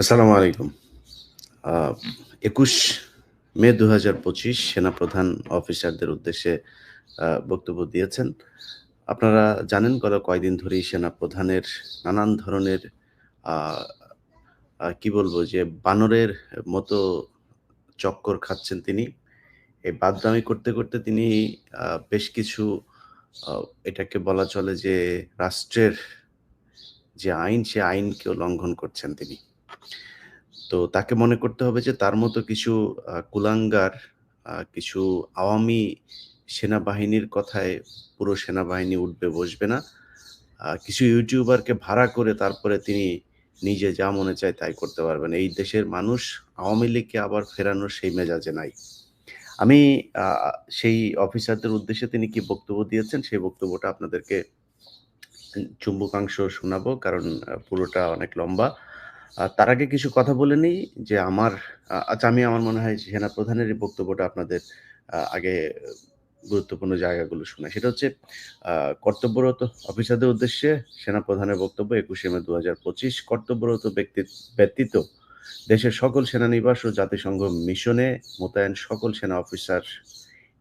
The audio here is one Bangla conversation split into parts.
আসসালামু আলাইকুম। একুশ মে দু হাজার পঁচিশ সেনাপ্রধান অফিসারদের উদ্দেশ্যে বক্তব্য দিয়েছেন। আপনারা জানেন গত কয়দিন ধরেই সেনাপ্রধানের নানান ধরনের কি বলব যে বানরের মতো চক্কর খাচ্ছেন তিনি। এই বাদদামি করতে করতে তিনি বেশ কিছু এটাকে বলা চলে যে রাষ্ট্রের যে আইন, সে আইনকেও লঙ্ঘন করছেন তিনি। তো তাকে মনে করতে হবে যে তার মতো কিছু কুলাঙ্গার কিছু আওয়ামী সেনাবাহিনীর কথায় পুরো সেনাবাহিনী উঠবে, বসবে না। কিছু ইউটিউবারকে ভাড়া করে তারপরে তিনি নিজে যা মনে চায় তাই করতে পারবেন। এই দেশের মানুষ আওয়ামী লীগকে আবার ফেরানোর সেই মেজাজে নাই। আমি সেই অফিসারদের উদ্দেশ্যে তিনি কি বক্তব্য দিয়েছেন সেই বক্তব্যটা আপনাদেরকে চুম্বকাংশ শোনাবো, কারণ পুরোটা অনেক লম্বা। তার আগে কিছু কথা বলে নিই যে আমার আচ্ছা আমি আমার মনে হয় সেনা প্রধানের এই বক্তব্যটা আপনাদের আগে গুরুত্বপূর্ণ জায়গাগুলো শোনা সেটা হচ্ছে কর্তব্যরত অফিসারদের উদ্দেশ্যে সেনা প্রধানের বক্তব্য একুশে মে দু হাজার পঁচিশ। কর্তব্যরত ব্যক্তি ব্যতীত দেশের সকল সেনানিবাস ও জাতিসংঘ মিশনে মোতায়েন সকল সেনা অফিসার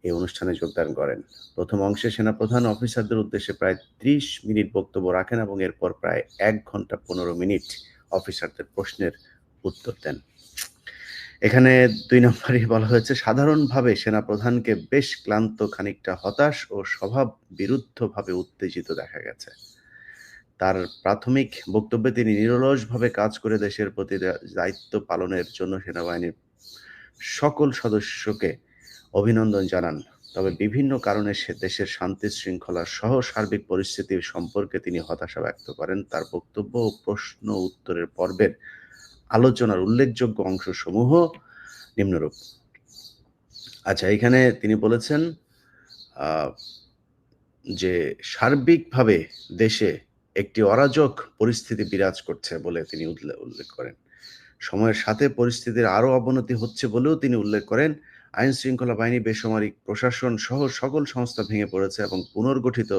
এই অনুষ্ঠানে যোগদান করেন। প্রথম অংশে সেনাপ্রধান অফিসারদের উদ্দেশ্যে প্রায় ত্রিশ মিনিট বক্তব্য রাখেন এবং এরপর প্রায় এক ঘণ্টা পনেরো মিনিট অফিসারদের প্রশ্নের উত্তর দেন। এখানে দুই নম্বরই বলা হয়েছে, সাধারণভাবে সেনাপ্রধানকে বেশ ক্লান্ত, খানিকটা হতাশ ও স্বভাব বিরুদ্ধভাবে উত্তেজিত দেখা গেছে। তার প্রাথমিক বক্তব্যে তিনি নিরলসভাবে কাজ করে দেশের প্রতি দায়িত্ব পালনের জন্য সেনাবাহিনীর সকল সদস্যকে অভিনন্দন জানান। তবে বিভিন্ন কারণে সে দেশের শান্তি শৃঙ্খলা সহ সার্বিক পরিস্থিতির সম্পর্কে তিনি হতাশা ব্যক্ত করেন। তার বক্তব্য ও প্রশ্ন উত্তরের পর্বের আলোচনার উল্লেখযোগ্য অংশসমূহ নিম্নরূপ। আচ্ছা এখানে তিনি বলেছেন যে সার্বিকভাবে দেশে একটি অরাজক পরিস্থিতি বিরাজ করছে বলে তিনি উল্লে- উল্লেখ করেন। সময়ের সাথে পরিস্থিতির আরও অবনতি হচ্ছে বলেও তিনি উল্লেখ করেন। আইন শৃঙ্খলা বাহিনী, বেসামরিক প্রশাসন সহ সকল সংস্থা ভেঙে পড়েছে এবং পুনর্গঠিত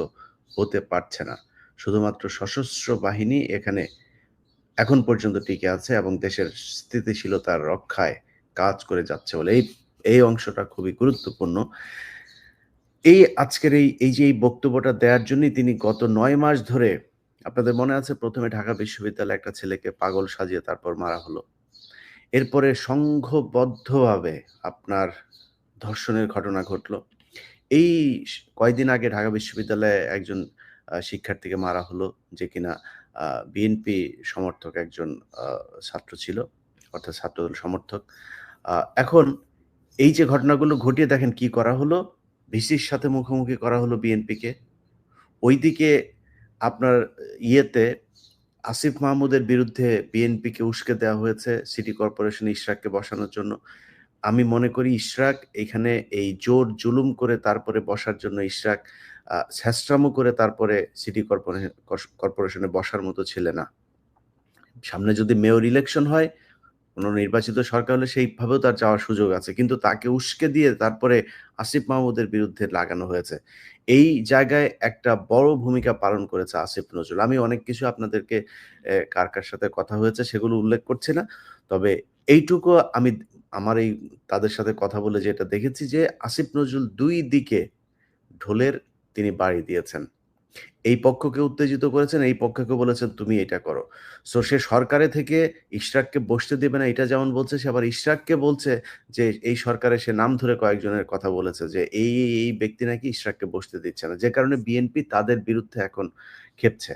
হতে পারছে না। শুধুমাত্র সশস্ত্র বাহিনী এখানে এখন পর্যন্ত টিকে আছে এবং দেশের স্থিতিশীলতার রক্ষায় কাজ করে যাচ্ছে বলে এই এই অংশটা খুবই গুরুত্বপূর্ণ। এই আজকের এই এই যে এই বক্তব্যটা দেওয়ার জন্যই তিনি গত নয় মাস ধরে, আপনাদের মনে আছে? প্রথমে ঢাকা বিশ্ববিদ্যালয়ে একটা ছেলেকে পাগল সাজিয়ে তারপর মারা হলো। এরপরে সংঘবদ্ধভাবে আপনার ধর্ষণের ঘটনা ঘটলো। এই কয়দিন আগে ঢাকা বিশ্ববিদ্যালয়ে একজন শিক্ষার্থীকে মারা হলো যে কিনা বিএনপি সমর্থক একজন ছাত্র ছিল, অর্থাৎ ছাত্রদল সমর্থক। এখন এই যে ঘটনাগুলো ঘটিয়ে দেখেন কি করা হলো, ভিসির সাথে মুখোমুখি করা হলো বিএনপিকে। ওইদিকে আপনার ইয়েতে আসিফ মাহমুদের বিরুদ্ধে বিএনপিকে উস্কে দেওয়া হয়েছে সিটি কর্পোরেশন ইশরাককে বসানোর জন্য। আমি মনে করি ইশরাক এখানে এই জোর জুলুম করে তারপরে বসার জন্য ইশরাক আহ, করে তারপরে সিটি কর্পোরেশন কর্পোরেশনে বসার মতো ছেলে না। সামনে যদি মেয়র ইলেকশন হয় কোনো নির্বাচিত সরকার হলে সেইভাবেও তার যাওয়ার সুযোগ আছে। কিন্তু তাকে উস্কে দিয়ে তারপরে আসিফ মাহমুদের বিরুদ্ধে লাগানো হয়েছে। এই জায়গায় একটা বড় ভূমিকা পালন করেছে আসিফ নজরুল। আমি অনেক কিছু আপনাদেরকে কার কার সাথে কথা হয়েছে সেগুলো উল্লেখ করছি না। তবে এইটুকু আমি আমার এই তাদের সাথে কথা বলে যেটা দেখেছি যে, আসিফ নজরুল দুই দিকে ঢোলের তিনি বাড়ি দিয়েছেন। এই পক্ষকে উত্তেজিত করেছেন, এই পক্ষকে বলেছেন, তুমি এটা করো। সো সে সরকারে থেকে ইশরাককে বসতে দেবে না, এটা যেমন বলছে, সে আবার ইশরাককে বলছে যে, এই সরকারে সে নাম ধরে কয়েকজনের কথা বলেছে যে, এই এই ব্যক্তি নাকি ইশরাককে বসতে দিচ্ছে না। যে কারণে বিএনপি তাদের বিরুদ্ধে এখন খেপছে।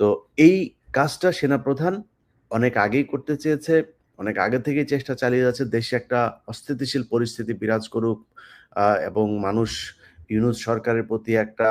তো এই কাজটা সেনাপ্রধান অনেক আগেই করতে চেয়েছে, অনেক আগে থেকেই চেষ্টা চালিয়ে যাচ্ছে, দেশে একটা অস্থিতিশীল পরিস্থিতি বিরাজ করুক এবং মানুষ, ইউনুস সরকারের প্রতি একটা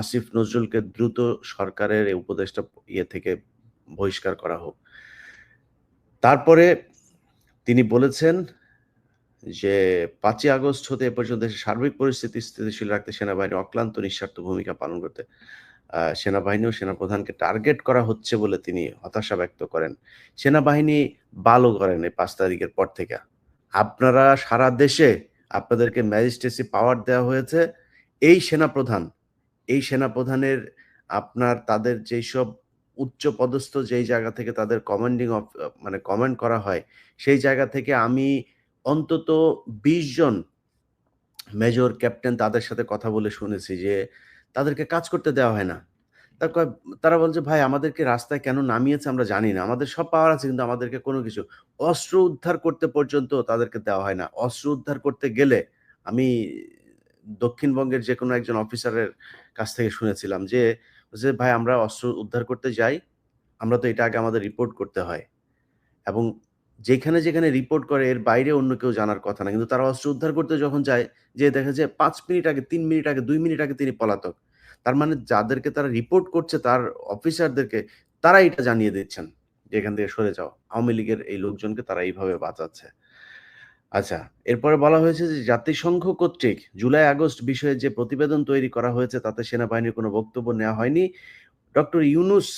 আসিফ নজরুলকে দ্রুত সরকারের এই উপদেষ্টা ইয়ে থেকে বহিষ্কার করা হোক তারপরে তিনি বলেছেন যে ৫ই আগস্ট হতে এ পর্যন্ত দেশের সার্বিক পরিস্থিতি স্থিতিশীল রাখতে সেনাবাহিনীর অক্লান্ত নিঃস্বার্থ ভূমিকা পালন করতে সেনাবাহিনী ও সেনাপ্রধানকে টার্গেট করা হচ্ছে বলে তিনি হতাশা ব্যক্ত করেন। সেনাবাহিনী ভালো করেন এই পাঁচ তারিখের পর থেকে। আপনারা সারা দেশে আপনাদেরকে ম্যাজিস্ট্রেসি পাওয়ার দেওয়া হয়েছে। এই সেনাপ্রধান, এই সেনাপ্রধানের আপনার তাদের যেইসব উচ্চ পদস্থ যেই জায়গা থেকে তাদের কমান্ডিং অফ মানে কমান্ড করা হয়, সেই জায়গা থেকে আমি অন্তত ২০ জন মেজর, ক্যাপ্টেন তাদের সাথে কথা বলে শুনেছি যে তাদেরকে কাজ করতে দেওয়া হয় না। তারা বলছে, "ভাই আমাদেরকে রাস্তায় কেন নামিয়েছে আমরা জানি না। আমাদের সব পাওয়ার আছে কিন্তু আমাদেরকে কোনো কিছু অস্ত্র উদ্ধার করতে পর্যন্ত তাদেরকে দেওয়া হয় না। অস্ত্র উদ্ধার করতে গেলে" আমি দক্ষিণবঙ্গের যে কোনো একজন অফিসারের কাছ থেকে শুনেছিলাম যে, যে "ভাই আমরা অস্ত্র উদ্ধার করতে যাই, আমরা তো এটা আগে আমাদের রিপোর্ট করতে হয়। এবং যেখানে, যেখানে রিপোর্ট করে এর বাইরে অন্য কেউ জানার কথা না। কিন্তু তারা অস্ত্র উদ্ধার করতে যখন যায়, যে দেখে যে পাঁচ মিনিট আগে, তিন মিনিট আগে, দুই মিনিট আগে তিনি পলাতক। তার মানে যাদেরকে তারা রিপোর্ট করছে তার অফিসারদেরকে, তারা এটা জানিয়ে দিচ্ছেন যে, "এখান থেকে সরে যাও।" আওয়ামী লীগের এই লোকজনকে তারা এইভাবে বাঁচাচ্ছে। আচ্ছা, এরপরে বলা হয়েছে যে জাতিসংঘ কর্তৃক জুলাই-আগস্ট বিষয়ে যে প্রতিবেদন তৈরি করা হয়েছে তাতে সেনাবাহিনীর কোনো বক্তব্য নেওয়া হয়নি। ডক্টর ইউনূস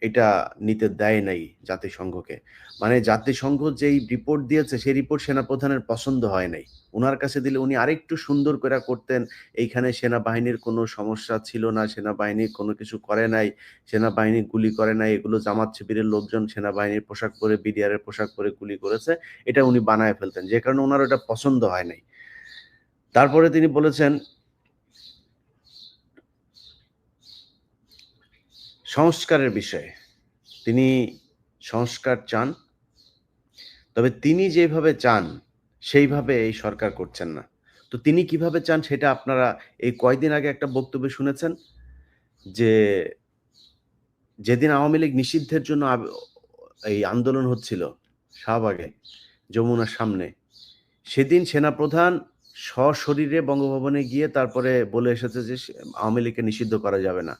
এটা নিতে দেয় নাই জাতিসংঘকে। মানে জাতিসংঘ যেই রিপোর্ট দিয়েছে সেই রিপোর্ট সেনাপ্রধানের পছন্দ হয় নাই। উনার কাছে দিলে উনি আরেকটু সুন্দর করে করতেন। এইখানে সেনাবাহিনীর কোনো সমস্যা ছিল না, সেনাবাহিনী কোনো কিছু করে নাই, সেনাবাহিনী গুলি করে নাই, এগুলো জামাত শিবিরের লোকজন সেনাবাহিনীর পোশাক পরে, বিডিআরের পোশাক পরে গুলি করেছে। এটা উনি বানায় ফেলতেন। যে কারণে ওনার ওটা পছন্দ হয় নাই। তারপরে তিনি বলেছেন সংস্কারের বিষয়ে। তিনি সংস্কার চান। তবে তিনি যেভাবে চান, সেইভাবে এই সরকার করছেন না। তো তিনি কীভাবে চান সেটা আপনারা এই কয়দিন আগে একটা বক্তব্যে শুনেছেন যে, যেদিন আওয়ামী লীগ নিষিদ্ধের জন্য এই আন্দোলন হচ্ছিল শাহবাগে, যমুনার সামনে, সেদিন সেনাপ্রধান সশরীরে বঙ্গভবনে গিয়ে তারপরে বলে এসেছে যে আওয়ামী লীগকে নিষিদ্ধ করা যাবে না।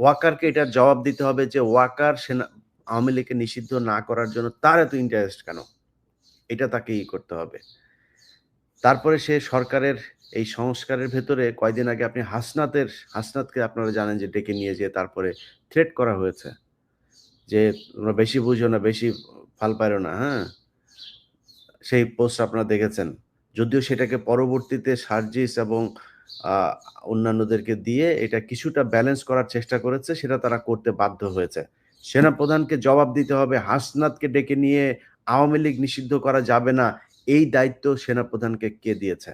ওয়াকারকে এটার জবাব দিতে হবে যে ওয়াকার সেনা আওয়ামী লীগকে নিষিদ্ধ না করার জন্য তার এত ইন্টারেস্ট কেন? এটা তাকে ই করতে হবে। তারপরে সে সরকারের এই সংস্কারের ভেতরে কয়দিন আগে আপনি হাসনাতের হাসনাতকে আপনারা জানেন যে ডেকে নিয়ে যেয়ে তারপরে থ্রেট করা হয়েছে। যে তোমরা বেশি বুঝো না, বেশি ফাল পাইরো না, হ্যাঁ? সেই পোস্ট আপনারা দেখেছেন। যদিও সেটাকে পরবর্তীতে সার্জিস এবং অন্যান্যদেরকে দিয়ে এটা কিছুটা ব্যালেন্স করার চেষ্টা করেছে, সেটা তারা করতে বাধ্য হয়েছে। সেনাপ্রধানকে জবাব দিতে হবে, হাসনাতকে ডেকে নিয়ে আওয়ামী লীগ নিষিদ্ধ করা যাবে না, এই দায়িত্ব সেনাপ্রধানকে কে দিয়েছে?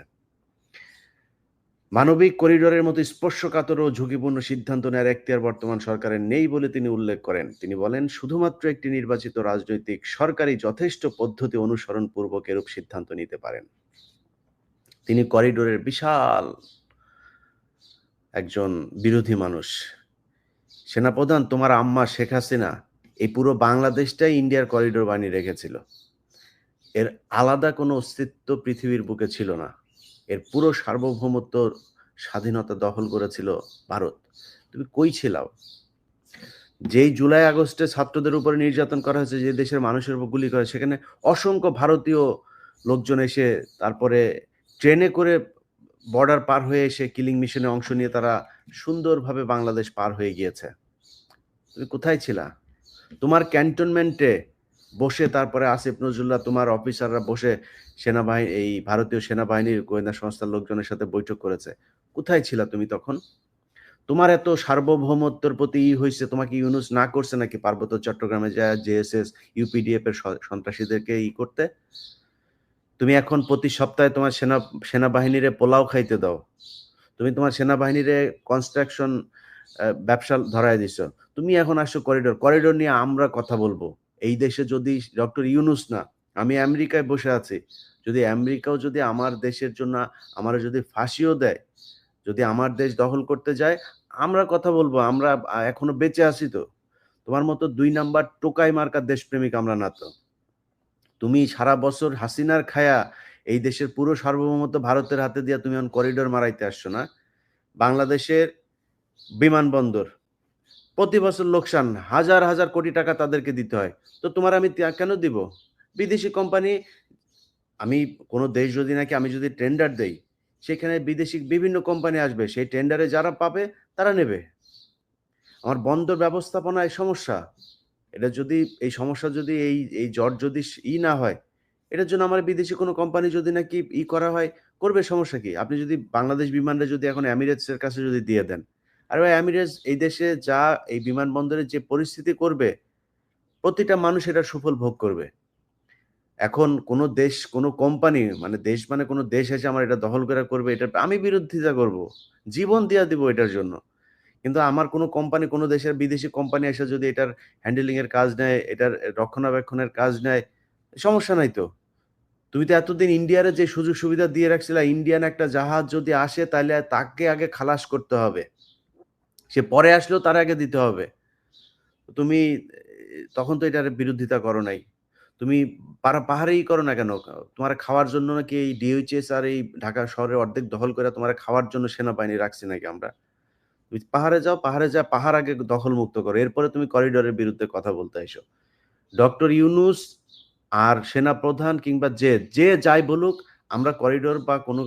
মানবিক করিডোরের মতো স্পর্শকাতর ও ঝুঁকিপূর্ণ সিদ্ধান্ত নেওয়ার এখতিয়ার বর্তমান সরকারের নেই বলে তিনি উল্লেখ করেন। তিনি বলেন, "শুধুমাত্র একটি নির্বাচিত রাজনৈতিক সরকারই যথেষ্ট পদ্ধতি অনুসরণ পূর্বক এরূপ সিদ্ধান্ত নিতে পারেন।" তিনি করিডোরের বিশাল একজন বিরোধী মানুষ। সেনাপ্রধান তোমার আম্মা শেখ হাসিনা এই পুরো বাংলাদেশটাই ইন্ডিয়ার করিডোর বানিয়ে রেখেছিল। এর আলাদা কোনো অস্তিত্ব পৃথিবীর বুকে ছিল না। এর পুরো সার্বভৌমত্ব স্বাধীনতা দখল করেছিল ভারত। তুমি কই ছিলাও? যেই জুলাই আগস্টে ছাত্রদের উপরে নির্যাতন করা হয়েছে, যে দেশের মানুষের উপর গুলি করে, সেখানে অসংখ্য ভারতীয় লোকজন এসে তারপরে ট্রেনে করে বর্ডার পার হয়ে এসে কিলিং মিশনে অংশ নিয়ে তারা সুন্দরভাবে বাংলাদেশ পার হয়ে গিয়েছে। তুমি কোথায় ছিলা? তোমার ক্যান্টনমেন্টে বসে তারপরে আসিফ নজরুল্লাহ তোমার অফিসাররা বসে সেনাবাহিনী এই ভারতীয় সেনাবাহিনীর গোয়েন্দা সংস্থার লোকজনের সাথে বৈঠক করেছে। কোথায় ছিলা তুমি তখন? তোমার এত সার্বভৌমত্বের প্রতি ই হয়েছে তোমাকে ইউনুস না করছে নাকি পার্বত্য চট্টগ্রামে যায়া জেএসএস, ইউপিডিএফ এর সন্ত্রাসীদেরকে ই করতে? তুমি এখন প্রতি সপ্তাহে তোমার সেনা সেনাবাহিনীরে পোলাও খাইতে দাও। তুমি তোমার সেনাবাহিনীরে কনস্ট্রাকশন ব্যবসা ধরায় দিছ তুমি এখন আসো করিডোর। করিডোর নিয়ে আমরা কথা বলব। এই দেশে যদি ডক্টর ইউনুস না, আমি আমেরিকায় বসে আছি। যদি আমেরিকাও যদি আমার দেশের জন্য আমারে যদি ফাঁসিও দেয়, যদি আমার দেশ দখল করতে যায়, আমরা কথা বলব। আমরা এখনও বেঁচে আছি তো। তোমার মতো দুই নাম্বার টোকাই মার্কা দেশপ্রেমিক আমরা না তো। তুমি সারা বছর হাসিনার খায়া এই দেশের পুরো সার্বভৌমত্ব ভারতের হাতে দিয়া তুমি এখন করিডোর মারাইতে আসছো না? বাংলাদেশের বিমানবন্দর প্রতি বছর লোকসান হাজার, হাজার কোটি টাকা তাদেরকে দিতে হয়। তো তোমার আমি কেন দিব? বিদেশি কোম্পানি আমি কোনো দেশ যদি নাকি আমি যদি টেন্ডার দেই সেখানে বিদেশি বিভিন্ন কোম্পানি আসবে সেই টেন্ডারে যারা পাবে তারা নেবে আমার বন্দর ব্যবস্থাপনায় সমস্যা এটা যদি, এই সমস্যা যদি এই এই জট যদি ই না হয়, এটার জন্য আমার বিদেশি কোনো কোম্পানি যদি নাকি ই করা হয়, করবে সমস্যা কি? আপনি যদি বাংলাদেশ বিমানটা যদি এখন এমিরেটস এর কাছে যদি দিয়ে দেন, আর ভাই এমিরেটস এই দেশে যা, এই বিমানবন্দরের যে পরিস্থিতি করবে, প্রতিটা মানুষ এটা সুফল ভোগ করবে। এখন কোন দেশ, কোন কোম্পানি মানে দেশ মানে কোন দেশ এসে আমার এটা দখল করা করবে, এটা আমি বিরোধিতা করব। জীবন দিয়া দিব এটার জন্য। কিন্তু আমার কোনো কোম্পানি, কোনো দেশের বিদেশি কোম্পানি এসে যদি এটার হ্যান্ডেলিং এর কাজ নেয়, এটার রক্ষণাবেক্ষণের কাজ নেয়, সমস্যা নাই তো। তুমি তো এতদিন ইন্ডিয়ারে যে সুযোগ সুবিধা দিয়ে রাখছিল, ইন্ডিয়ান একটা জাহাজ যদি আসে তাহলে তাকে আগে খালাস করতে হবে। সে পরে আসলেও তার আগে দিতে হবে। তুমি, তখন তো এটার বিরোধিতা করো নাই। তুমি পাহাড়েই করো না কেন? তোমার খাওয়ার জন্য নাকি এই ডিএইচএস আর এই ঢাকা শহরের অর্ধেক দখল করে তোমার খাওয়ার জন্য সেনাবাহিনী রাখছি নাকি আমরা? তুমি পাহাড়ে যাও, পাহাড়ে যা পাহাড় আগে দখল মুক্ত করো। এরপরে তুমি করিডোরের বিরুদ্ধে কথা বলতে এসো। ডক্টর ইউনুস আর সেনা প্রধান কিংবা যে যে যাই বলুক, আমরা করিডোর বা কোনো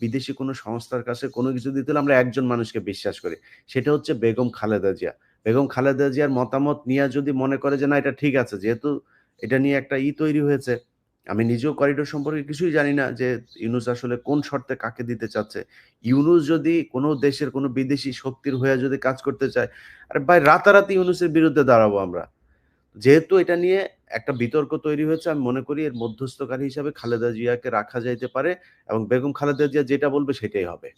বিদেশি কোনো সংস্থার কাছে কোনো কিছু দিতে হলে আমরা একজন মানুষকে বিশ্বাস করি। সেটা হচ্ছে বেগম খালেদা জিয়া। বেগম খালেদা জিয়ার মতামত নিয়ে যদি মনে করে যে, না, এটা ঠিক আছে, যেহেতু এটা নিয়ে একটা ই তৈরি হয়েছে আমি নিজেও করিডোর সম্পর্কে কিছুই জানি না যে ইউনুস আসলে কোন শর্তে কাকে দিতে চাচ্ছে। ইউনুস যদি কোনো দেশের কোনো বিদেশি শক্তির হয়ে যদি কাজ করতে চায়, আরে ভাই রাতারাতি ইউনুসের বিরুদ্ধে দাঁড়াবো আমরা। যেহেতু এটা নিয়ে একটা বিতর্ক তৈরি হয়েছে, আমি মনে করি এর মধ্যস্থকারী হিসাবে খালেদা জিয়াকে রাখা যাইতে পারে এবং বেগম খালেদা জিয়া যেটা বলবে সেটাই হবে।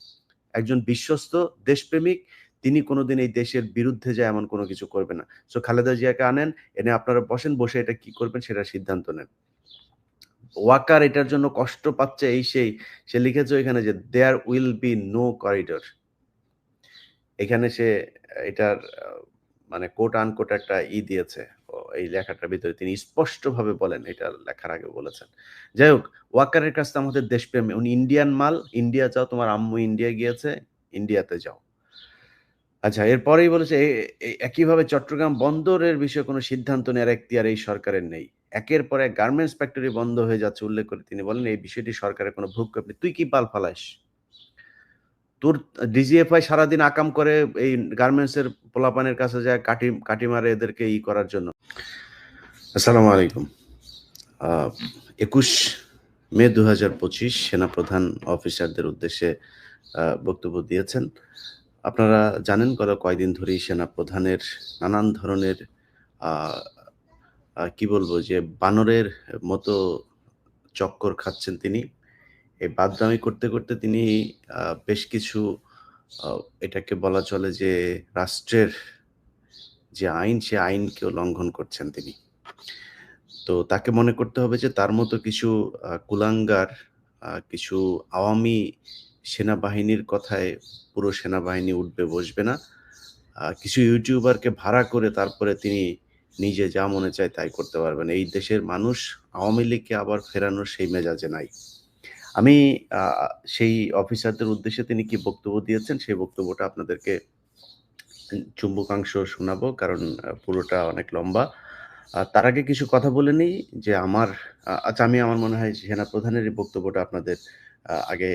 একজন বিশ্বস্ত দেশপ্রেমিক, তিনি কোনোদিন এই দেশের বিরুদ্ধে যায় এমন কোনো কিছু করবে না। সো খালেদা জিয়াকে আনেন, এনে আপনারা বসেন, বসে এটা কি করবেন সেটা সিদ্ধান্ত নেন। ওয়াকার এটার জন্য কষ্ট পাচ্ছে এই সেই, সে লিখেছে এখানে যে there will be no corridor এখানে সে, এটার মানে কোট আনকোট একটা ই দিয়েছে এই লেখাটার ভিতরে তিনি স্পষ্টভাবে বলেন, এটা লেখার আগে বলেছেন। যাই হোক, ওয়াকারের কাছে আমাদের দেশপ্রেম, উনি ইন্ডিয়ান মাল ইন্ডিয়া যাও তোমার আম্মু ইন্ডিয়া গিয়েছে ইন্ডিয়াতে যাও। আচ্ছা এরপরেই বলেছে একইভাবে চট্টগ্রাম বন্দরের বিষয়ে কোনো সিদ্ধান্ত নেওয়ার এখতিয়ার এই সরকারের নেই। একের পর এক গার্মেন্টস ফ্যাক্টরি বন্ধ হয়ে যাচ্ছে উল্লেখ করে তিনি বলেন, এই বিষয়টি সরকারের কোনো ভূক্ষেপ নেই। তুই কি পাল ফালাস? তোর ডিজিএফআই সারাদিন আকাম করে এই গার্মেন্টস এর পোলাপানের কাছে যায় কাটি কাটি মারে এদেরকে ই করার জন্য। আসসালামু আলাইকুম। একুশ মে দু হাজার পঁচিশ সেনাপ্রধান অফিসারদের উদ্দেশ্যে বক্তব্য দিয়েছেন। আপনারা জানেন, গত কয়দিন ধরেই সেনাপ্রধানের নানান ধরনের কি বলব যে বানরের মতো চক্কর খাচ্ছেন তিনি। এই বাদদামি করতে করতে তিনি বেশ কিছু এটাকে বলা চলে যে রাষ্ট্রের যে আইন, সে আইনকেও লঙ্ঘন করছেন তিনি। তো তাকে মনে করতে হবে যে তার মতো কিছু কুলাঙ্গার কিছু আওয়ামী সেনাবাহিনীর কথায় পুরো সেনাবাহিনী উঠবে, বসবে না। কিছু ইউটিউবারকে ভাড়া করে তারপরে তিনি নিজে যা মনে চায় তাই করতে পারবেন। এই দেশের মানুষ আওয়ামী লীগকে আবার ফেরানোর সেই মেজাজে নাই। আমি সেই অফিসারদের উদ্দেশ্যে তিনি কি বক্তব্য দিয়েছেন, সেই বক্তব্যটা আপনাদেরকে চুম্বকাংশ শোনাবো, কারণ পুরোটা অনেক লম্বা। তার আগে কিছু কথা বলে নিই যে আমার আচ্ছা আমি, আমার মনে হয় সেনা প্রধানের এই বক্তব্যটা আপনাদের আগে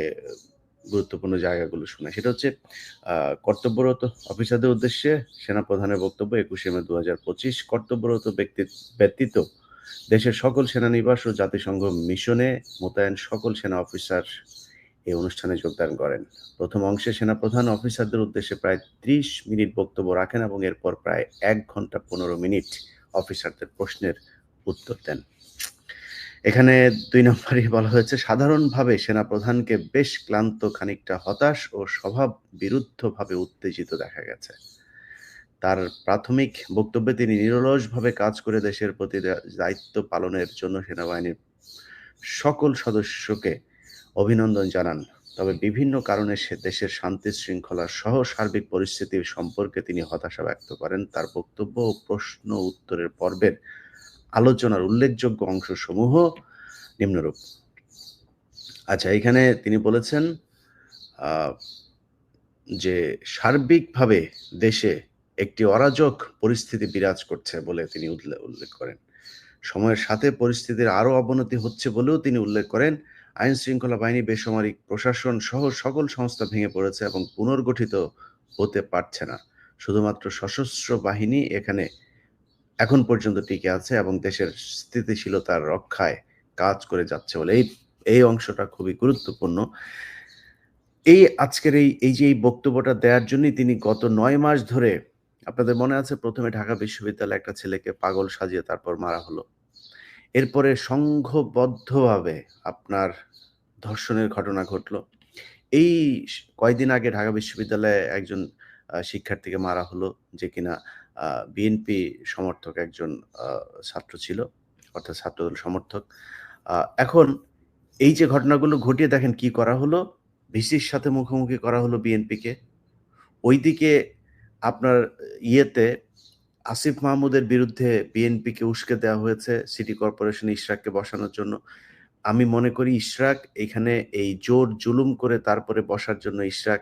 গুরুত্বপূর্ণ জায়গাগুলো শোনা সেটা হচ্ছে কর্তব্যরত অফিসারদের উদ্দেশ্যে সেনা প্রধানের বক্তব্য একুশে মে দু পঁচিশ, কর্তব্যরত ব্যক্তি ব্যতীত দেশের সকল সেনানিবাস ও জাতিসংঘ মিশনে মোতায়েন সকল সেনা অফিসার এই অনুষ্ঠানে যোগদান করেন। প্রথম অংশে সেনাপ্রধান অফিসারদের উদ্দেশ্যে প্রায় ত্রিশ মিনিট বক্তব্য রাখেন এবং এরপর প্রায় এক ঘণ্টা পনেরো মিনিট অফিসারদের প্রশ্নের উত্তর দেন। এখানে দুই নম্বরই বলা হয়েছে, সাধারণভাবে সেনাপ্রধানকে বেশ ক্লান্ত, খানিকটা হতাশ ও স্বভাব বিরুদ্ধভাবে উত্তেজিত দেখা গেছে। তার প্রাথমিক বক্তব্যে তিনি নিরলসভাবে কাজ করে দেশের প্রতি দায়িত্ব পালনের জন্য সেনাবাহিনীর সকল সদস্যকে অভিনন্দন জানান। তবে বিভিন্ন কারণে সে দেশের শান্তি শৃঙ্খলা সহ সার্বিক পরিস্থিতি সম্পর্কে তিনি হতাশা ব্যক্ত করেন। তার বক্তব্য ও প্রশ্ন উত্তরের পর্বের আলোচনার উল্লেখযোগ্য অংশসমূহ নিম্নরূপ। আচ্ছা এখানে তিনি বলেছেন যে সার্বিকভাবে দেশে একটি অরাজক পরিস্থিতি বিরাজ করছে বলে তিনি উল্লেখ করেন। সময়ের সাথে পরিস্থিতির আরও অবনতি হচ্ছে বলেও তিনি উল্লেখ করেন। আইন শৃঙ্খলা বাহিনী, বেসামরিক প্রশাসন সহ সকল সংস্থা ভেঙে পড়েছে এবং পুনর্গঠিত হতে পারছে না। শুধুমাত্র সশস্ত্র বাহিনী এখানে এখন পর্যন্ত টিকে আছে এবং দেশের স্থিতিশীলতার রক্ষায় কাজ করে যাচ্ছে বলে এই এই অংশটা খুবই গুরুত্বপূর্ণ। এই আজকের এই এই যে এই বক্তব্যটা দেওয়ার জন্যই তিনি গত নয় মাস ধরে, আপনাদের মনে আছে? প্রথমে ঢাকা বিশ্ববিদ্যালয়ে একটা ছেলেকে পাগল সাজিয়ে তারপর মারা হলো। এরপরে সংঘবদ্ধভাবে আপনার ধর্ষণের ঘটনা ঘটলো। এই কয়দিন আগে ঢাকা বিশ্ববিদ্যালয়ে একজন শিক্ষার্থীকে মারা হলো যে কিনা বিএনপি সমর্থক একজন ছাত্র ছিল, অর্থাৎ ছাত্রদল সমর্থক। এখন এই যে ঘটনাগুলো ঘটিয়ে দেখেন কি করা হলো, ভিসির সাথে মুখোমুখি করা হলো বিএনপিকে। ওইদিকে আপনার ইয়েতে আসিফ মাহমুদের বিরুদ্ধে বিএনপিকে উস্কে দেওয়া হয়েছে সিটি কর্পোরেশন ইশরাককে বসানোর জন্য। আমি মনে করি ইশরাক এখানে এই জোর জুলুম করে তারপরে বসার জন্য ইশরাক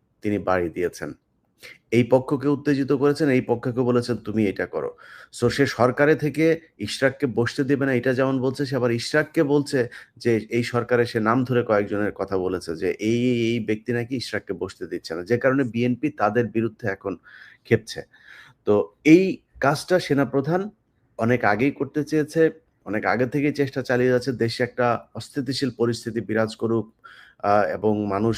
তিনি বাড়ি দিয়েছেন। এই পক্ষকে উত্তেজিত করেছেন, এই পক্ষকে বলেছেন, তুমি এটা করো। সো সে সরকারে থেকে ইশরাককে বসতে দেবে না, এটা যেমন বলছে, সে আবার ইশরাককে বলছে যে, এই সরকারে সে নাম ধরে কয়েকজনের কথা বলেছে যে, এই এই ব্যক্তি নাকি ইশরাককে বসতে দিচ্ছে না। যে কারণে বিএনপি তাদের বিরুদ্ধে এখন খেপছে। তো এই কাজটা সেনাপ্রধান অনেক আগেই করতে চেয়েছে, অনেক আগে থেকে চেষ্টা চালিয়ে যাচ্ছে। দেশে একটা অস্থিতিশীল পরিস্থিতি বিরাজ করুক এবং মানুষ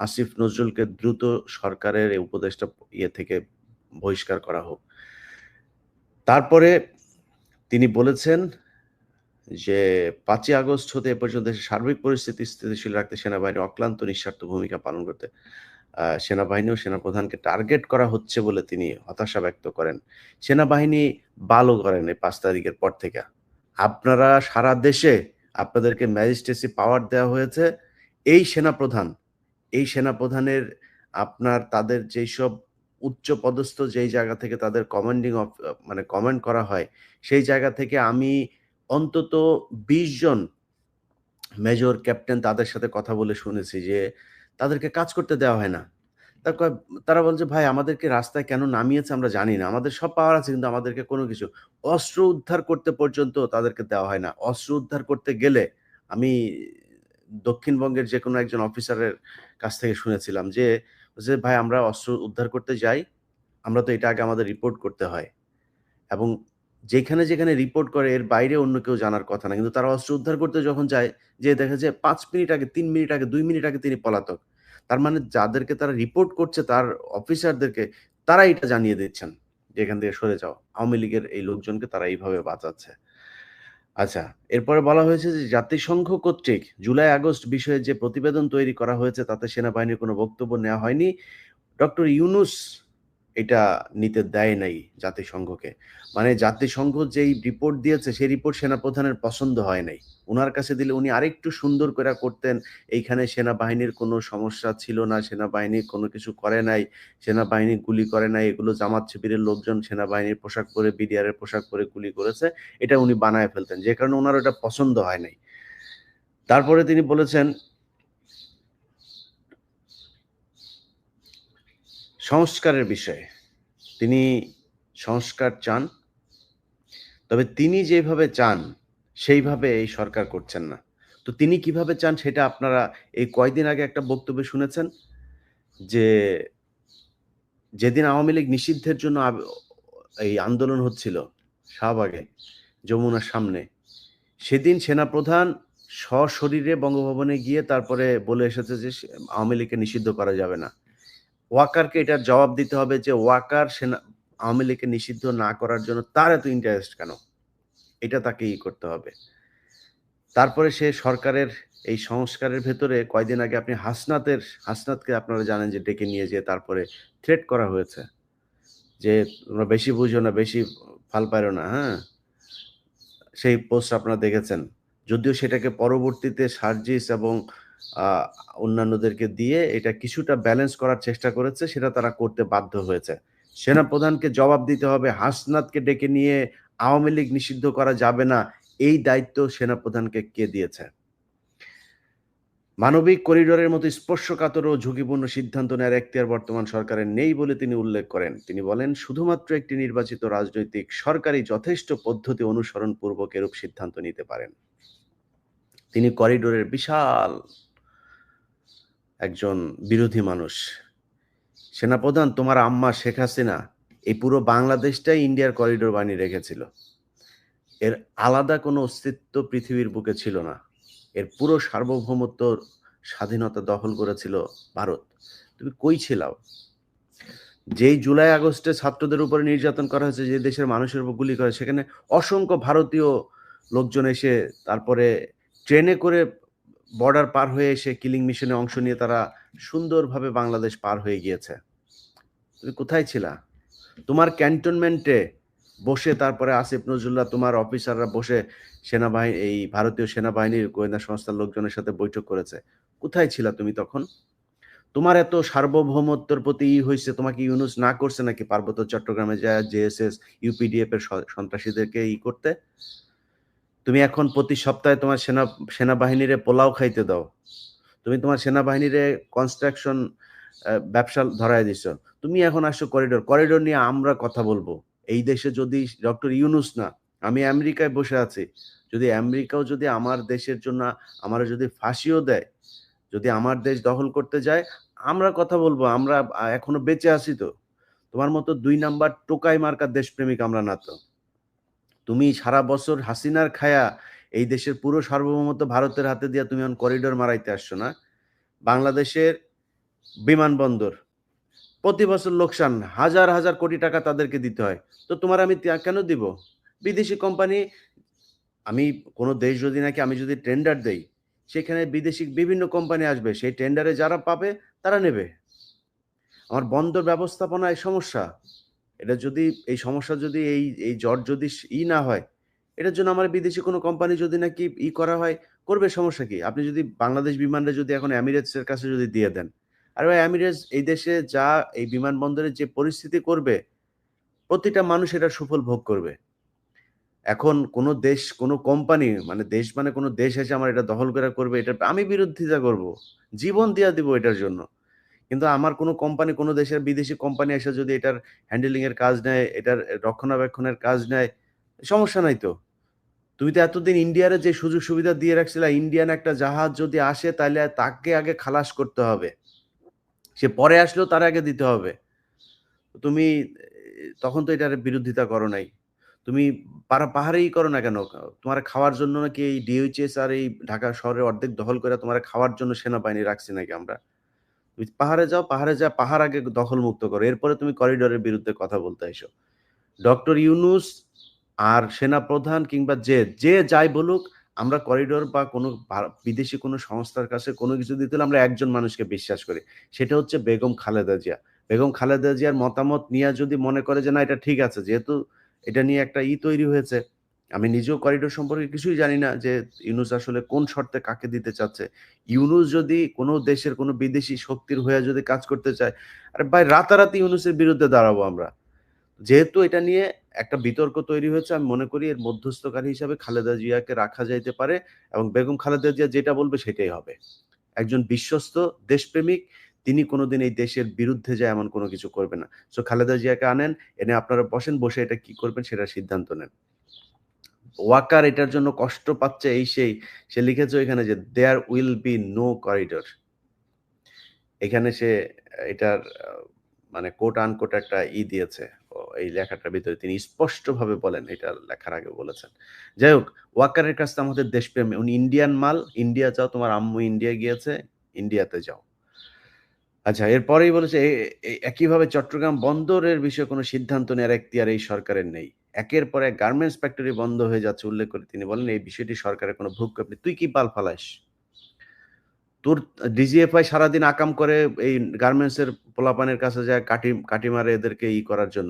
আসিফ নজরুলকে দ্রুত সরকারের এই উপদেষ্টা ইয়ে থেকে বহিষ্কার করা হোক। তারপরে তিনি বলেছেন যে, পাঁচই আগস্ট হতে এ পর্যন্ত দেশের সার্বিক পরিস্থিতি স্থিতিশীল রাখতে সেনাবাহিনী অক্লান্ত নিঃস্বার্থ ভূমিকা পালন করতে সেনাবাহিনী ও সেনাপ্রধানকে টার্গেট করা হচ্ছে বলে তিনি হতাশা ব্যক্ত করেন। সেনাবাহিনী ভালো করেন এই পাঁচ তারিখের পর থেকে। আপনারা সারা দেশে আপনাদেরকে ম্যাজিস্ট্রেসি পাওয়ার দেওয়া হয়েছে। এই সেনাপ্রধান এই সেনাপ্রধানের আপনার তাদের যেই সব উচ্চ পদস্থ যেই জায়গা থেকে তাদের কমান্ডিং অফ মানে কমেন্ট করা হয়, সেই জায়গা থেকে আমি অন্তত বিশ জন মেজর ক্যাপ্টেন তাদের সাথে কথা বলে শুনেছি যে তাদেরকে কাজ করতে দেওয়া হয় না। তারা বলছে ভাই, আমাদেরকে রাস্তায় কেন নামিয়েছে আমরা জানি না। আমাদের সব পাওয়ার আছে, কিন্তু আমাদেরকে কোনো কিছু, অস্ত্র উদ্ধার করতে পর্যন্ত তাদেরকে দেওয়া হয় না। অস্ত্র উদ্ধার করতে গেলে আমি দক্ষিণবঙ্গের যে কোনো একজন অফিসারের কাছ থেকে শুনেছিলাম যে ভাই আমরা অস্ত্র উদ্ধার করতে যাই, আমরা তো এটা আগে আমাদের রিপোর্ট করতে হয়। এবং যেখানে যেখানে রিপোর্ট করে, এর বাইরে অন্য কেউ জানার কথা না। কিন্তু তারা অস্ত্র উদ্ধার করতে যখন যায়, যে দেখা যায় পাঁচ মিনিট আগে, তিন মিনিট আগে, দুই মিনিট আগে তিনি পলাতক। তার মানে যাদেরকে তারা রিপোর্ট করছে, তার অফিসারদেরকে, তারা এটা জানিয়ে দিচ্ছেন যে এখান থেকে সরে যাও। আওয়ামী লীগের এই লোকজনকে তারা এইভাবে বাঁচাচ্ছে। আচ্ছা এরপরে বলা হয়েছে যে জাতিসংঘ কর্তৃক জুলাই আগস্ট বিষয়ে যে প্রতিবেদন তৈরি করা হয়েছে, তাতে সেনাবাহিনীর কোনো বক্তব্য নেওয়া হয়নি। ডক্টর ইউনুস এটা নিতে দেয় নাই জাতিসংঘকে। মানে জাতিসংঘ যেই রিপোর্ট দিয়েছে, সেই রিপোর্ট সেনাপ্রধানের পছন্দ হয় নাই। ওনার কাছে দিলে উনি আরেকটু সুন্দর করে করতেন, এইখানে সেনাবাহিনীর কোনো সমস্যা ছিল না, সেনাবাহিনী কোনো কিছু করে নাই, সেনাবাহিনী গুলি করে নাই, এগুলো জামাত শিবিরের লোকজন সেনাবাহিনীর পোশাক পরে বিডিআরের পোশাক পরে গুলি করেছে, এটা উনি বানায় ফেলতেন। যে কারণে ওনার ওটা পছন্দ হয় নাই। তারপরে তিনি বলেছেন সংস্কারের বিষয়ে। তিনি সংস্কার চান, তবে তিনি যেভাবে চান, সেইভাবে এই সরকার করছেন না। তো তিনি কীভাবে চান সেটা আপনারা এই কয়দিন আগে একটা বক্তব্য শুনেছেন যে, যেদিন আওয়ামী লীগ নিষিদ্ধের জন্য এই আন্দোলন হচ্ছিল শাহবাগে, যমুনার সামনে, সেদিন সেনাপ্রধান সশরীরে বঙ্গভবনে গিয়ে তারপরে বলে এসেছে যে আওয়ামী লীগকে নিষিদ্ধ করা যাবে না। ওয়াকারকে এটার জবাব দিতে হবে যে ওয়াকার সেনা আওয়ামী লীগকে নিষিদ্ধ না করার জন্য তার এত ইন্টারেস্ট কেন? এটা তাকে ই করতে হবে। তারপরে সে সরকারের এই সংস্কারের ভেতরে কয়দিন আগে আপনি হাসনাতের, হাসনাতকে আপনারা জানেন যে ডেকে নিয়ে যেয়ে তারপরে থ্রেট করা হয়েছে। যে তোমরা বেশি বুঝো না, বেশি ফাল পারো না হ্যাঁ? সেই পোস্ট আপনারা দেখেছেন। যদিও সেটাকে পরবর্তীতে সার্জিস এবং অন্যান্যদেরকে দিয়ে এটা কিছুটা ব্যালেন্স করার চেষ্টা করেছে, সেটা তারা করতে বাধ্য হয়েছে। সেনাপ্রধানকে জবাব দিতে হবে, হাসনাতকে ডেকে নিয়ে আওয়ামী লীগ নিষিদ্ধ করা যাবে না, এই দায়িত্ব সেনাপ্রধানকে কে দিয়েছে? মানবিক করিডোরের মতো স্পর্শকাতর ও ঝুঁকিপূর্ণ সিদ্ধান্ত নেওয়ার এখতিয়ার বর্তমান সরকারের নেই বলে তিনি উল্লেখ করেন। তিনি বলেন, শুধুমাত্র একটি নির্বাচিত রাজনৈতিক সরকারই যথেষ্ট পদ্ধতি অনুসরণ পূর্বক এরূপ সিদ্ধান্ত নিতে পারেন। তিনি করিডোরের বিশাল একজন বিরোধী মানুষ। সেনাপ্রধান, তোমার আম্মা শেখ হাসিনা এই পুরো বাংলাদেশটাই ইন্ডিয়ার করিডোর বানিয়ে রেখেছিল। এর আলাদা কোনো অস্তিত্ব পৃথিবীর বুকে ছিল না। এর পুরো সার্বভৌমত্ব স্বাধীনতা দখল করেছিল ভারত। তুমি কই ছিলাও? যেই জুলাই, আগস্টে ছাত্রদের উপরে নির্যাতন করা হয়েছে, যে দেশের মানুষের উপর গুলি করে, সেখানে অসংখ্য ভারতীয় লোকজন এসে তারপরে ট্রেনে করে বর্ডার পার হয়ে এসে কিলিং মিশনে অংশ নিয়ে তারা সুন্দরভাবে বাংলাদেশ পার হয়ে গিয়েছে। তুমি কোথায় ছিলা? তোমার ক্যান্টনমেন্টে বসে তারপরে আসিফ নজরুল্লাহ, তোমার অফিসাররা বসে সেনাবাহিনী, এই ভারতীয় সেনাবাহিনীর গোয়েন্দা সংস্থার লোকজনের সাথে বৈঠক করেছে। কোথায় ছিলা তুমি তখন? তোমার এত সার্বভৌমত্বর প্রতি ই হয়েছে তোমাকে ইউনুস না করছে নাকি পার্বত্য চট্টগ্রামে যায় জেএসএস ইউপিডিএফ এর সন্ত্রাসীদেরকে ই করতে? তুমি এখন প্রতি সপ্তাহে তোমার সেনা, সেনাবাহিনীরে পোলাও খাইতে দাও। তুমি তোমার সেনাবাহিনীরে কনস্ট্রাকশন ব্যবসা ধরায় দিছ। তুমি এখন আসো করিডোর করিডোর নিয়ে আমরা কথা বলব। এই দেশে যদি ডক্টর ইউনুস না, আমি আমেরিকায় বসে আছি। যদি আমেরিকাও যদি আমার দেশের জন্য, আমার যদি ফাঁসিও দেয়, যদি আমার দেশ দখল করতে যায়, আমরা কথা বলব। আমরা এখনও বেঁচে আছি তো। তোমার মতো দুই নাম্বার টোকাই মার্কার দেশপ্রেমিক আমরা না তো। তুমি সারা বছর হাসিনার খায়া এই দেশের পুরো সার্বভৌমত্ব ভারতের হাতে দিয়া তুমি এখন করিডোর মারাইতে আসছো না? বাংলাদেশের বিমানবন্দর, প্রতি বছর লোকসান, হাজার হাজার কোটি টাকা তাদেরকে দিতে হয়। তো তোমার আমি কেন দিব? বিদেশি কোম্পানি আমি কোনো দেশ যদি নাকি আমি যদি টেন্ডার দেই, সেখানে বিদেশি বিভিন্ন কোম্পানি আসবে, সেই টেন্ডারে যারা পাবে, তারা নেবে। আমার বন্দর ব্যবস্থাপনায় সমস্যা। এটা যদি, এই সমস্যা যদি এই এই জট যদি ই না হয়, এটার জন্য আমার বিদেশি কোনো কোম্পানি যদি নাকি ই করা হয়, করবে সমস্যা কি? আপনি যদি বাংলাদেশ বিমানটা যদি এখন এমিরেটস এর কাছে যদি দিয়ে দেন, আর ভাই এমিরেটস এই দেশে যা, এই বিমানবন্দরের যে পরিস্থিতি করবে, প্রতিটা মানুষ এটা সুফল ভোগ করবে। এখন কোন দেশ, কোন কোম্পানি মানে দেশ মানে কোনো দেশ এসে আমার এটা দখল করা করবে, এটা আমি বিরোধিতা করব। জীবন দিয়া দিব এটার জন্য। কিন্তু আমার কোনো কোম্পানি, কোনো দেশের বিদেশি কোম্পানি এসে যদি এটার হ্যান্ডেলিং এর কাজ নেয়, এটার রক্ষণাবেক্ষণের কাজ নেয়, সমস্যা নাই তো। তুমি তো এতদিন ইন্ডিয়ারে যে সুযোগ সুবিধা দিয়ে রাখছিলে, ইন্ডিয়ান একটা জাহাজ যদি আসে তাহলে তাকে আগে খালাস করতে হবে। সে পরে আসলেও তার আগে দিতে হবে। তুমি, তখন তো এটার বিরোধিতা করো নাই। তুমি পাহাড়েই করো না কেন? তোমার খাওয়ার জন্য নাকি এই ডিএইচএস আর এই ঢাকা শহরের অর্ধেক দখল করে তোমার খাওয়ার জন্য সেনাবাহিনী রাখছি নাকি আমরা? তুমি পাহাড়ে যাও, পাহাড়ে যা পাহাড় আগে দখল মুক্ত করো। এরপরে তুমি করিডোরের বিরুদ্ধে কথা বলতে এসো। ডক্টর ইউনুস আর সেনা প্রধান কিংবা যে যে যাই বলুক, আমরা করিডোর বা কোনো বিদেশি কোনো সংস্থার কাছে কোনো কিছু দিতে হলে আমরা একজন মানুষকে বিশ্বাস করি। সেটা হচ্ছে বেগম খালেদা জিয়া। বেগম খালেদা জিয়ার মতামত নিয়ে যদি মনে করে যে, না, এটা ঠিক আছে, যেহেতু এটা নিয়ে একটা ই তৈরি হয়েছে আমি নিজেও করিডোর সম্পর্কে কিছুই জানি না যে ইউনুস আসলে কোন শর্তে কাকে দিতে চাচ্ছে। ইউনুস যদি কোনো দেশের কোনো বিদেশি শক্তির হয়ে যদি কাজ করতে চায়, আরে ভাই রাতারাতি ইউনুসের বিরুদ্ধে দাঁড়াবো আমরা। যেহেতু এটা নিয়ে একটা বিতর্ক তৈরি হয়েছে, আমি মনে করি এর মধ্যস্থকারী হিসাবে খালেদা জিয়াকে রাখা যাইতে পারে এবং বেগম খালেদা জিয়া যেটা বলবে সেটাই হবে। একজন বিশ্বস্ত দেশপ্রেমিক, তিনি কোনোদিন এই দেশের বিরুদ্ধে যায় এমন কোনো কিছু করবে না। সো খালেদা জিয়াকে আনেন, এনে আপনারা বসেন, বসে এটা কি করবেন সেটা সিদ্ধান্ত নেন। ওয়াকার এটার জন্য কষ্ট পাচ্ছে এই সেই সে লিখেছে এখানে যে there will be no corridor এখানে সে এটার মানে কোট আনকোট একটা ই দিয়েছে এই লেখাটার ভিতরে তিনি স্পষ্টভাবে বলেন এটা লেখার আগে বলেছেন। যাই হোক ওয়াকারের কাছে আমাদের দেশপ্রেম উনি ইন্ডিয়ান মাল, ইন্ডিয়া যাও তোমার আম্মু ইন্ডিয়া গিয়েছে, ইন্ডিয়াতে যাও। আচ্ছা এরপরেই বলেছে একইভাবে চট্টগ্রাম বন্দরের বিষয়ে কোনো সিদ্ধান্ত নেওয়ার এখতিয়ার এই সরকারের নেই। একের পর এক গার্মেন্টস ফ্যাক্টরি বন্ধ হয়ে যাচ্ছে উল্লেখ করে তিনি বলেন, এই বিষয়টি সরকারের কোনো ভূক্ষেপ নেই। তুই কি পাল ফালাস? তোর ডিজিএফআই সারাদিন আকাম করে এই গার্মেন্টস এর পোলাপানের কাছে যায় কাটি কাটি মারে এদেরকে ই করার জন্য।